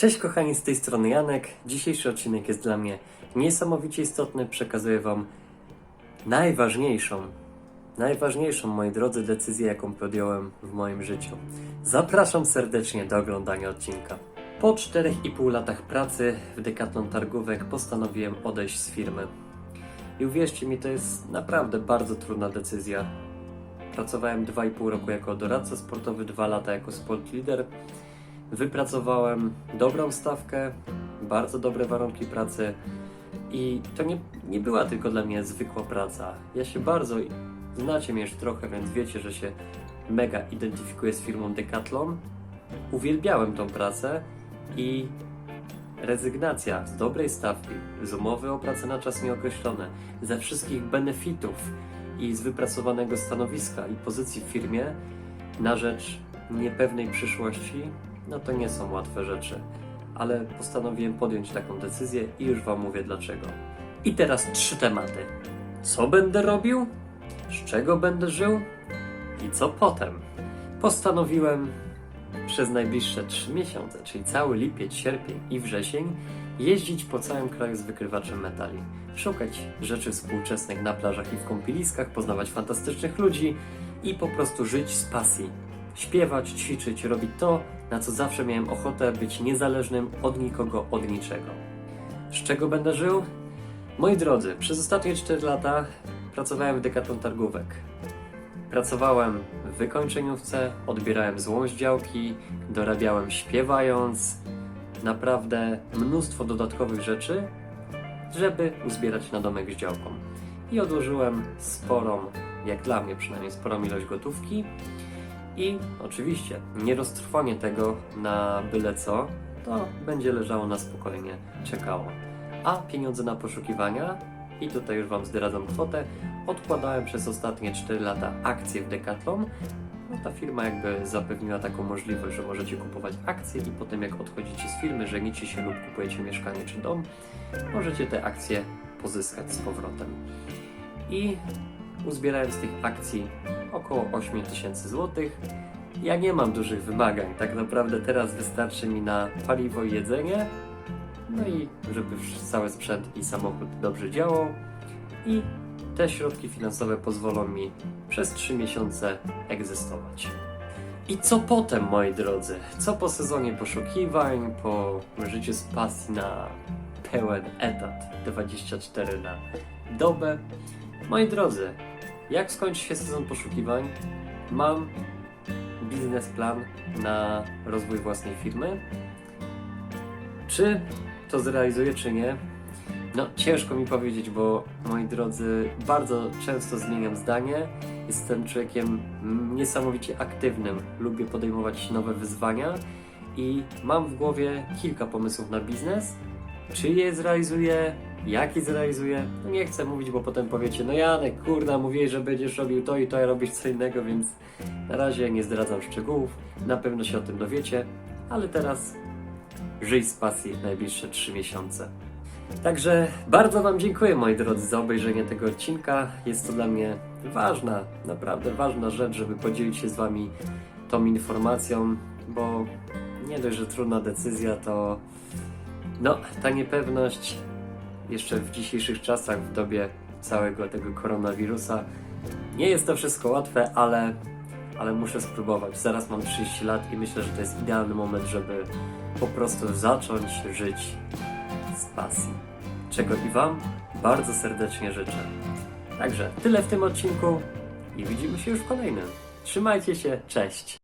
Cześć kochani, z tej strony Janek. Dzisiejszy odcinek jest dla mnie niesamowicie istotny. Przekazuję Wam najważniejszą, najważniejszą, moi drodzy, decyzję, jaką podjąłem w moim życiu. Zapraszam serdecznie do oglądania odcinka. Po 4,5 latach pracy w Decathlon Targówek postanowiłem odejść z firmy. I uwierzcie mi, to jest naprawdę bardzo trudna decyzja. Pracowałem 2,5 roku jako doradca sportowy, 2 lata jako sport leader. Wypracowałem dobrą stawkę, bardzo dobre warunki pracy i to nie, nie była tylko dla mnie zwykła praca. Ja się bardzo, znacie mnie już trochę, więc wiecie, że się mega identyfikuję z firmą Decathlon. Uwielbiałem tą pracę i rezygnacja z dobrej stawki, z umowy o pracę na czas nieokreślony, ze wszystkich benefitów i z wypracowanego stanowiska i pozycji w firmie na rzecz niepewnej przyszłości, no to nie są łatwe rzeczy. Ale postanowiłem podjąć taką decyzję i już Wam mówię dlaczego. I teraz trzy tematy. Co będę robił? Z czego będę żył? I co potem? Postanowiłem przez najbliższe trzy miesiące, czyli cały lipiec, sierpień i wrzesień, jeździć po całym kraju z wykrywaczem metali. Szukać rzeczy współczesnych na plażach i w kąpieliskach, poznawać fantastycznych ludzi i po prostu żyć z pasji. Śpiewać, ćwiczyć, robić to, na co zawsze miałem ochotę, być niezależnym od nikogo, od niczego. Z czego będę żył? Moi drodzy, przez ostatnie 4 lata pracowałem w Decathlon Targówek. Pracowałem w wykończeniówce, odbierałem złą z działki, dorabiałem śpiewając, naprawdę mnóstwo dodatkowych rzeczy, żeby uzbierać na domek z działką. I odłożyłem sporą, jak dla mnie przynajmniej, sporą ilość gotówki. I oczywiście nieroztrwanie tego na byle co, to będzie leżało na spokojnie, czekało. A pieniądze na poszukiwania, i tutaj już Wam zdradzam kwotę, odkładałem przez ostatnie 4 lata akcje w Decathlon. No ta firma jakby zapewniła taką możliwość, że możecie kupować akcje i potem jak odchodzicie z firmy, żenicie się lub kupujecie mieszkanie czy dom, możecie te akcje pozyskać z powrotem. I uzbierałem z tych akcji około 8 tysięcy złotych. Ja nie mam dużych wymagań, tak naprawdę teraz wystarczy mi na paliwo i jedzenie, no i żeby cały sprzęt i samochód dobrze działał i te środki finansowe pozwolą mi przez 3 miesiące egzystować. I co potem, moi drodzy? Co po sezonie poszukiwań, po życiu z pasji na pełen etat 24 na dobę? Moi drodzy, jak skończy się sezon poszukiwań, mam biznesplan na rozwój własnej firmy. Czy to zrealizuję, czy nie? No, ciężko mi powiedzieć, bo moi drodzy, bardzo często zmieniam zdanie. Jestem człowiekiem niesamowicie aktywnym, lubię podejmować nowe wyzwania i mam w głowie kilka pomysłów na biznes. Czy je zrealizuję? Jak je zrealizuję? No nie chcę mówić, bo potem powiecie, no Janek, kurna, mówiłeś, że będziesz robił to i to, a robisz co innego, więc na razie nie zdradzam szczegółów. Na pewno się o tym dowiecie, ale teraz żyj z pasji najbliższe 3 miesiące. Także bardzo Wam dziękuję, moi drodzy, za obejrzenie tego odcinka. Jest to dla mnie ważna, naprawdę ważna rzecz, żeby podzielić się z Wami tą informacją, bo nie dość, że trudna decyzja, to no, ta niepewność jeszcze w dzisiejszych czasach, w dobie całego tego koronawirusa, nie jest to wszystko łatwe, ale, ale muszę spróbować. Zaraz mam 30 lat i myślę, że to jest idealny moment, żeby po prostu zacząć żyć z pasji. Czego i Wam bardzo serdecznie życzę. Także tyle w tym odcinku i widzimy się już w kolejnym. Trzymajcie się, cześć!